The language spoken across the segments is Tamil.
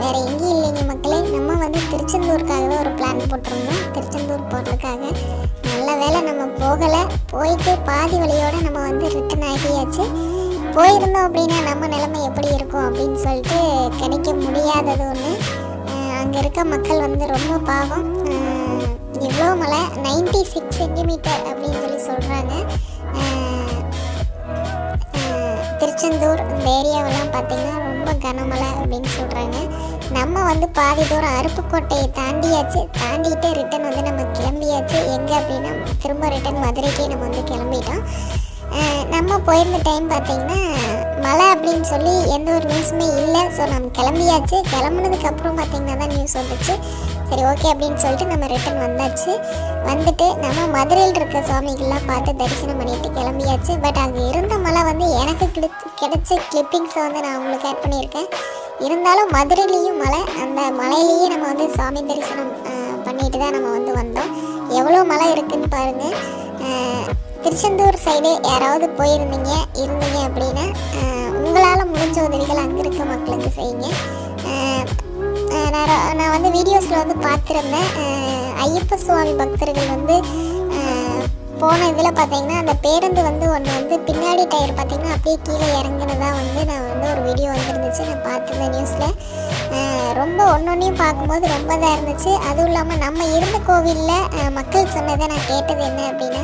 வேறு எங்கேயும் இல்லைங்க மக்களே. நம்ம வந்து திருச்செந்தூருக்காகவே ஒரு பிளான் போட்டிருந்தோம். திருச்செந்தூர் போகிறதுக்காக நல்ல வேளை நம்ம போகலை. போயிட்டு பாதி வழியோடு நம்ம வந்து ரிட்டன் ஆகியாச்சு. போயிருந்தோம் அப்படின்னா நம்ம நிலைமை எப்படி இருக்கும் அப்படின்னு சொல்லிட்டு கிடைக்க முடியாதது ஒன்று அங்கே இருக்க மக்கள் வந்து ரொம்ப பாவம். இவ்வளோ மலை நைன்டி சிக்ஸ் சென்டிமீட்டர் அப்படின்னு சொல்லி சொல்கிறாங்க திருச்செந்தூர் இந்த ஏரியாவெல்லாம் பார்த்திங்கன்னா கனமலை அப்படின்னு சொல்கிறாங்க நம்ம வந்து பாதி தூரம் அருப்புக்கோட்டையை தாண்டியாச்சு. தாண்டிட்டு ரிட்டன் வந்து நம்ம கிளம்பியாச்சு. எங்கே அப்படின்னா திரும்ப ரிட்டன் மதுரைக்கே நம்ம வந்து கிளம்பிட்டோம். நம்ம போயிருந்த டைம் பார்த்திங்கன்னா மழை அப்படின்னு சொல்லி எந்த ஒரு நியூஸுமே இல்லை. ஸோ நம்ம கிளம்பியாச்சு. கிளம்புனதுக்கப்புறம் பார்த்திங்கன்னா தான் நியூஸ் வந்துச்சு. சரி ஓகே அப்படின்னு சொல்லிட்டு நம்ம ரிட்டன் வந்தாச்சு. வந்துட்டு நம்ம மதுரையில் இருக்க சுவாமிகள்லாம் பார்த்து தரிசனம் பண்ணிட்டு கிளம்பியாச்சு. பட் அங்கே இருந்த மழை வந்து எனக்கு கிடைச்ச கிடைச்ச கிளிப்பிங்ஸை வந்து நான் உங்களுக்கு ஆட் பண்ணியிருக்கேன். இருந்தாலும் மதுரையிலையும் மழை அந்த மலையிலேயே நம்ம வந்து சாமி தரிசனம் பண்ணிட்டு தான் நம்ம வந்து வந்தோம். எவ்வளோ மழை இருக்குன்னு பாருங்கள் திருச்செந்தூர் சைடு யாராவது போயிருந்தீங்க இருந்தீங்க அப்படின்னா உங்களால் முடிஞ்ச உதவிகள் அங்கே இருக்க மக்களுக்கு செய்யுங்க. நான் நான் வந்து வீடியோஸில் வந்து பார்த்துருந்தேன். ஐயப்ப சுவாமி பக்தர்கள் வந்து போன இதில் பார்த்தீங்கன்னா அந்த பேருந்து வந்து ஒன்று வந்து பின்னாடி டயர் பார்த்தீங்கன்னா அப்படியே கீழே இறங்குனதாக வந்து நான் வந்து ஒரு வீடியோ வந்துருந்துச்சு நான் பார்த்துருந்தேன் நியூஸில் ரொம்ப ஒன்றொன்றையும் பார்க்கும்போது ரொம்ப இதாக இருந்துச்சு. அதுவும் இல்லாமல் நம்ம இருந்த கோவிலில் மக்கள் சொன்னதை நான் கேட்டது என்ன அப்படின்னா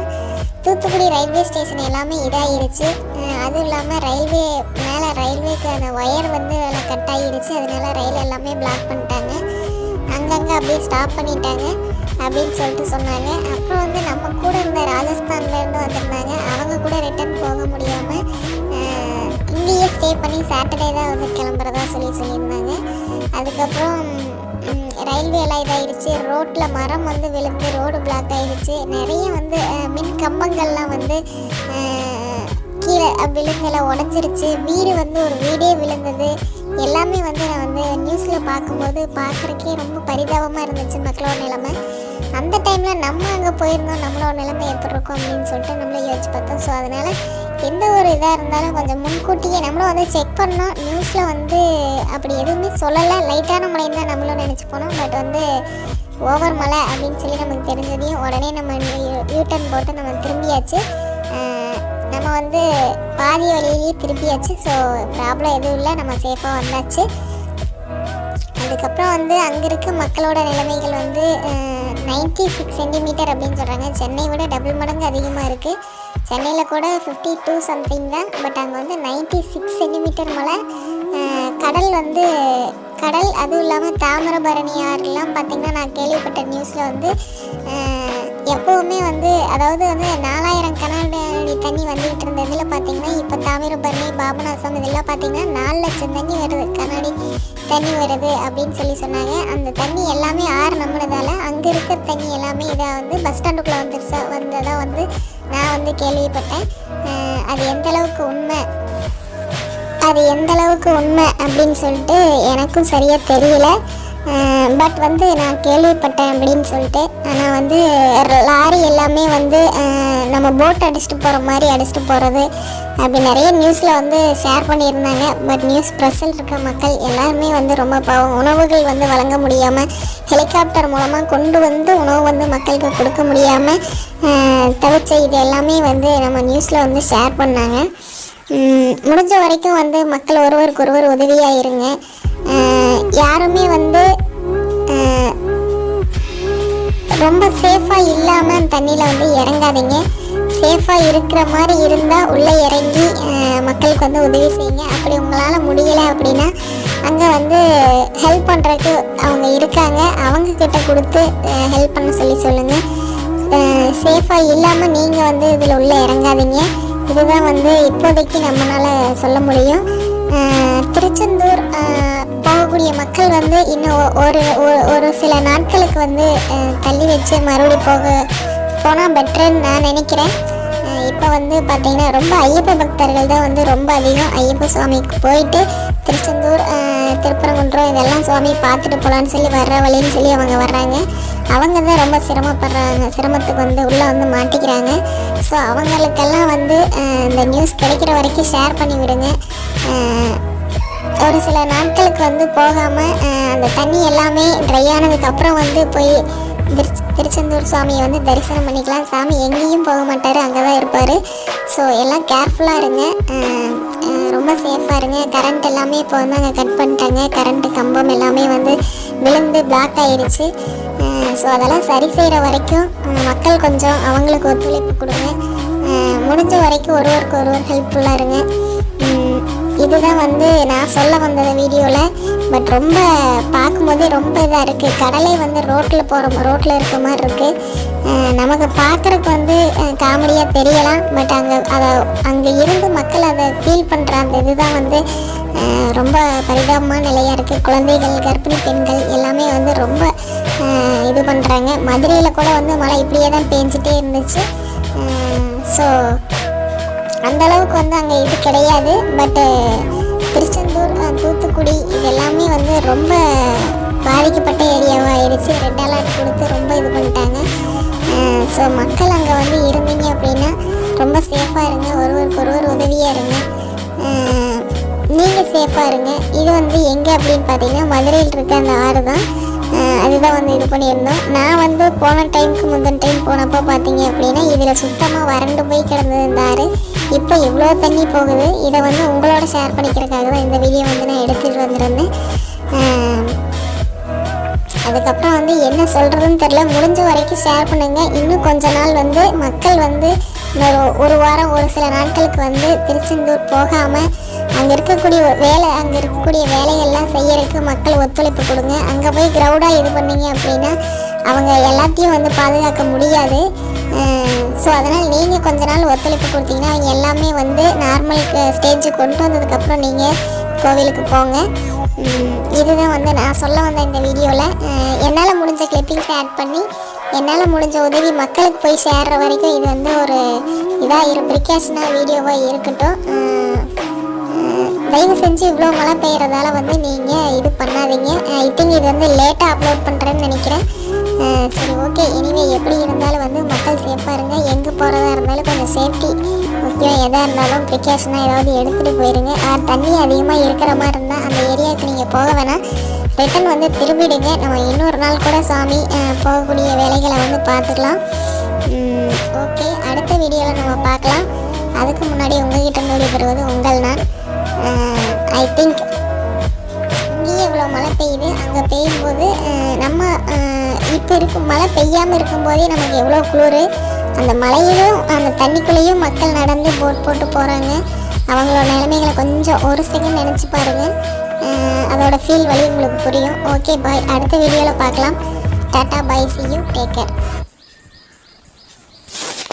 தூத்துக்குடி ரயில்வே ஸ்டேஷன் எல்லாமே இதாகிருச்சு அதுவும் இல்லாமல் ரயில்வே மேலே ரயில்வேக்கு அந்த ஒயர் வந்து அதில் கட் ஆகிருச்சு அதனால ரயில் எல்லாமே பிளாக் பண்ணிட்டாங்க. அங்கங்கே அப்படியே ஸ்டாப் பண்ணிட்டாங்க அப்படின்னு சொல்லிட்டு சொன்னாங்க. அப்புறம் வந்து நம்ம கூட இருந்த ராஜஸ்தான்லேருந்து வந்திருந்தாங்க. அவங்க கூட ரிட்டர்ன் போக முடியாமல் இங்கேயே ஸ்டே பண்ணி சாட்டர்டே தான் வந்து கிளம்புறதா சொல்லி சொல்லியிருந்தாங்க. அதுக்கப்புறம் ரயில்வேலாம் ரயில்வே எல்லாம் இதாகிடுச்சு ரோட்டில் மரம் வந்து விழுந்து ரோடு பிளாக் ஆகிடுச்சு நிறைய வந்து மின் கம்பங்கள்லாம் வந்து கீழே விழுந்தல உடஞ்சிருச்சு. வீடு வந்து ஒரு வீடே விழுந்தது. எல்லாமே வந்து நான் வந்து நியூஸில் பார்க்கும்போது பார்க்குறக்கே ரொம்ப பரிதாபமாக இருந்துச்சு மக்களோட நிலைமை. அந்த டைமில் நம்ம அங்கே போயிருந்தோம். நம்மளோட நிலைமை எப்படி இருக்கும் அப்படின்னு சொல்லிட்டு நம்மளே யோசிச்சு பார்த்தோம். ஸோ அதனால் எந்த ஒரு இதாக இருந்தாலும் கொஞ்சம் முன்கூட்டியே நம்மளும் வந்து செக் பண்ணோம் நியூஸில் வந்து அப்படி எதுவுமே சொல்லலை. லைட்டான மழை தான் நம்மளும் நினச்சி போனோம். பட் வந்து ஓவர் மழை அப்படின்னு சொல்லி நமக்கு தெரிஞ்சதையும் உடனே நம்ம யூ டர்ன் போட்டு நம்ம திரும்பியாச்சு. நம்ம வந்து பாதி வழியிலேயே திருப்பியாச்சு. ஸோ ப்ராப்ளம் எதுவும் இல்லை. நம்ம சேஃபாக வந்தாச்சு. அதுக்கப்புறம் வந்து அங்கே இருக்க மக்களோட நிலைமைகள் வந்து நைன்டி சிக்ஸ் சென்டிமீட்டர் அப்படின்னு சொல்கிறாங்க சென்னை விட டபுள் மடங்கு அதிகமாக இருக்குது சென்னையில் கூட ஃபிஃப்டி டூ சம்திங் தான். பட் அங்கே வந்து நைன்டி சிக்ஸ் சென்டிமீட்டர் மழை கடல் வந்து கடல் அதுவும் இல்லாமல் தாமிரபரணி ஆறுலாம் பார்த்திங்கன்னா நான் கேள்விப்பட்ட நியூஸில் வந்து எப்போவுமே வந்து அதாவது வந்து நாலாயிரம் கனடி தண்ணி வந்துகிட்டு இருந்த இதில் பார்த்தீங்கன்னா இப்போ தாமிரபரணி பாபநாசம் இதெல்லாம் பார்த்தீங்கன்னா நாலு லட்சம் தண்ணி வருது. கண்ணாடி தண்ணி வருது அப்படின்னு சொல்லி சொன்னாங்க. அந்த தண்ணி எல்லாமே ஆறு நம்பினதால அங்கே இருக்கிற தண்ணி எல்லாமே இதாக வந்து பஸ் ஸ்டாண்டுக்குள்ளே வந்துருச்சா. வந்ததாக வந்து நான் வந்து கேள்விப்பட்டேன். அது எந்த அளவுக்கு உண்மை? அது எந்த அளவுக்கு உண்மை அப்படின்னு சொல்லிட்டு எனக்கும் சரியாக தெரியல. பட் வந்து நான் கேள்விப்பட்டேன் அப்படின்னு சொல்லிட்டு. ஆனால் வந்து லாரி எல்லாமே வந்து நம்ம போட் அடிச்சுட்டு போகிற மாதிரி அடிச்சுட்டு போகிறது அப்படி நிறைய நியூஸில் வந்து ஷேர் பண்ணியிருந்தாங்க. பட் நியூஸ் ப்ரெஸ்ஸில் இருக்க மக்கள் எல்லாருமே வந்து ரொம்ப பாவம். உணவுகள் வந்து வழங்க முடியாமல் ஹெலிகாப்டர் மூலமாக கொண்டு வந்து உணவு வந்து மக்களுக்கு கொடுக்க முடியாமல் தவிச்ச இது எல்லாமே வந்து நம்ம நியூஸில் வந்து ஷேர் பண்ணாங்க. முடிஞ்ச வரைக்கும் வந்து மக்கள் ஒருவருக்கு ஒருவர் உதவியாக இருங்க. யாருமே வந்து ரொம்ப சேஃபாக இல்லாமல் தண்ணியில் வந்து இறங்காதீங்க. சேஃபாக இருக்கிற மாதிரி இருந்தால் உள்ளே இறங்கி மக்களுக்கு வந்து உதவி செய்யுங்க. அப்படி உங்களால் முடியலை அப்படின்னா அங்கே வந்து ஹெல்ப் பண்ணுறதுக்கு அவங்க இருக்காங்க. அவங்க கிட்ட கொடுத்து ஹெல்ப் பண்ண சொல்லி சொல்லுங்கள் சேஃபாக இல்லாமல் நீங்கள் வந்து இதில் உள்ளே இறங்காதீங்க. இதுதான் வந்து இப்போதைக்கு நம்மளால் சொல்ல முடியும். திருச்செந்தூர் இருக்கக்கூடிய மக்கள் வந்து இன்னும் ஒரு ஒரு- ஒரு சில நாட்களுக்கு வந்து தள்ளி வச்சு மறுபடியும் போக போனால் பெட்டர்ன்னு நான் நினைக்கிறேன். இப்போ வந்து பார்த்தீங்கன்னா ரொம்ப ஐயப்ப பக்தர்கள் தான் வந்து ரொம்ப அதிகம். ஐயப்ப சுவாமிக்கு போயிட்டு திருச்செந்தூர் திருப்பரங்குன்றம் இதெல்லாம் சுவாமி பார்த்துட்டு போகலான்னு சொல்லி வர்ற வழின்னு சொல்லி அவங்க வர்றாங்க. அவங்க தான் ரொம்ப சிரமப்படுறாங்க. சிரமத்துக்கு வந்து உள்ளே வந்து மாட்டிக்கிறாங்க. ஸோ அவங்களுக்கெல்லாம் வந்து இந்த நியூஸ் கிடைக்கிற வரைக்கும் ஷேர் பண்ணி விடுங்க. ஒரு சில நாட்களுக்கு வந்து போகாமல் அந்த தண்ணி எல்லாமே ட்ரை ஆனதுக்கு அப்புறம் வந்து போய் திருச் திருச்செந்தூர் சுவாமியை வந்து தரிசனம் பண்ணிக்கலாம். சாமி எங்கேயும் போக மாட்டார் அங்கே தான் இருப்பார். ஸோ எல்லாம் கேர்ஃபுல்லாக இருங்க. ரொம்ப சேஃபாக இருங்க. கரண்ட் எல்லாமே இப்போ வந்து அங்கே கட் பண்ணிட்டாங்க. கரண்ட் கம்பம் எல்லாமே வந்து விழுந்து பிளாக் ஆயிடுச்சு. ஸோ அதெல்லாம் சரி செய்கிற வரைக்கும் மக்கள் கொஞ்சம் அவங்களுக்கு ஒத்துழைப்பு கொடுங்க. முடிஞ்ச வரைக்கும் ஒருவருக்கு ஒருவர் ஹெல்ப்ஃபுல்லாக இருங்க. இதுதான் வந்து நான் சொல்ல வந்தது வீடியோவில் பட் ரொம்ப பார்க்கும்போதே ரொம்ப இதாக இருக்குது கடலை வந்து ரோட்டில் போகிற ரோட்டில் இருக்க மாதிரி இருக்குது நமக்கு பார்க்குறதுக்கு வந்து காமெடியாக தெரியலாம். பட் அங்கே அதை அங்கே இருந்து மக்கள் அதை ஃபீல் பண்ணுற அந்த இதுதான் வந்து ரொம்ப பரிதாபமான நிலையாக இருக்குது குழந்தைகள் கர்ப்பிணி பெண்கள் எல்லாமே வந்து ரொம்ப இது பண்ணுறாங்க மதுரையில் கூட வந்து மழை இப்படியே தான் பேஞ்சிட்டே இருந்துச்சு. ஸோ அந்த அளவுக்கு வந்து அங்கே இது கிடையாது. பட்டு திருச்செந்தூர் தூத்துக்குடி இது எல்லாமே வந்து ரொம்ப பாதிக்கப்பட்ட ஏரியாவாக ஆயிடுச்சு. ரெட் அலர்ட் கொடுத்து ரொம்ப இது பண்ணிட்டாங்க. ஸோ மக்கள் அங்கே வந்து இருந்தீங்க அப்படின்னா ரொம்ப சேஃபாக இருங்க. ஒருவருக்கு ஒருவர் உதவியாக இருங்க. நீங்கள் சேஃபாக இருங்க. இது வந்து எங்கே அப்படின்னு பார்த்தீங்கன்னா மதுரையில் இருக்க அந்த ஆறு தான். அதுதான் வந்து இது பண்ணியிருந்தோம். நான் வந்து போன டைமுக்கு முந்தின டைம் போனப்போ பார்த்தீங்க அப்படின்னா இதில் சுத்தமாக வறண்டு போய் கிடந்தது இந்த ஆறு. இப்போ இவ்வளோ தண்ணி போகுது. இதை வந்து உங்களோட ஷேர் பண்ணிக்கிறதுக்காக தான் இந்த வீடியோ வந்து நான் எடுத்துகிட்டு வந்திருந்தேன். அதுக்கப்புறம் வந்து என்ன சொல்கிறதுன்னு தெரில முடிஞ்ச வரைக்கும் ஷேர் பண்ணுங்கள் இன்னும் கொஞ்ச நாள் வந்து மக்கள் வந்து இன்னொரு ஒரு வாரம் ஒரு சில நாட்களுக்கு வந்து திருச்செந்தூர் போகாமல் அங்கே இருக்கக்கூடிய வேலை அங்கே இருக்கக்கூடிய வேலையெல்லாம் செய்யறதுக்கு மக்கள் ஒத்துழைப்பு கொடுங்க. அங்கே போய் க்ரௌடாக இது பண்ணீங்க அப்படின்னா அவங்க எல்லாத்தையும் வந்து பாதுகாக்க முடியாது. ஸோ அதனால் நீங்கள் கொஞ்ச நாள் ஒத்துழைப்பு கொடுத்தீங்கன்னா அவங்க எல்லாமே வந்து நார்மல் ஸ்டேஜுக்கு கொண்டு வந்ததுக்கப்புறம் நீங்கள் கோவிலுக்கு போங்க. இதுதான் வந்து நான் சொல்ல வந்த இந்த வீடியோவில் என்னால் முடிஞ்ச கிளிப்பிங்ஸ் ஆட் பண்ணி என்னால் முடிஞ்ச உதவி மக்களுக்கு போய் சேர்ற வரைக்கும் இது வந்து ஒரு இதாக இரு ப்ரிகாஷனாக வீடியோவாக இருக்கட்டும். தயவு செஞ்சு இவ்வளோ மழை பெய்கிறதால வந்து நீங்கள் இது பண்ணாதீங்க. ஐ திங்க் இது வந்து லேட்டாக அப்லோட் பண்ணுறேன்னு நினைக்கிறேன். சரி ஓகே இனிமேல் எப்படி இருந்தாலும் வந்து மக்கள் சேஃபாக இருங்க. எங்கே போகிறதா இருந்தாலும் கொஞ்சம் சேஃப்டி முக்கியம் எதாக இருந்தாலும் ப்ரிகாஷனாக ஏதாவது எடுத்துகிட்டு போயிருங்க. ஆர் தண்ணி அதிகமாக இருக்கிற மாதிரி இருந்தால் அந்த ஏரியாவுக்கு நீங்கள் போக வேணாம். ரிட்டன் வந்து திரும்பிடுங்க. நம்ம இன்னொரு நாள் கூட சாமி போகக்கூடிய வேலைகளை வந்து பார்த்துக்கலாம். ஓகே அடுத்த வீடியோவில் நம்ம பார்க்கலாம். அதுக்கு முன்னாடி உங்ககிட்ட இருந்து பெறுவது உங்கள் நான். ஐ திங்க் இங்கே இவ்வளோ மழை பெய்யுது. அங்கே பெய்யும்போது இப்போ இருக்கும் மழை பெய்யாமல் இருக்கும்போதே நமக்கு எவ்வளோ குளிர். அந்த மலையிலும் அந்த தண்ணிக்குள்ளேயும் மக்கள் நடந்து போட் போட்டு போகிறாங்க அவங்களோட நிலைமைகளை கொஞ்சம் ஒரு செகண்ட் நினச்சி பாருங்கள் அதோட ஃபீல் வழி உங்களுக்கு புரியும். ஓகே பாய் அடுத்த வீடியோவில் பார்க்கலாம். Tata bye see you take care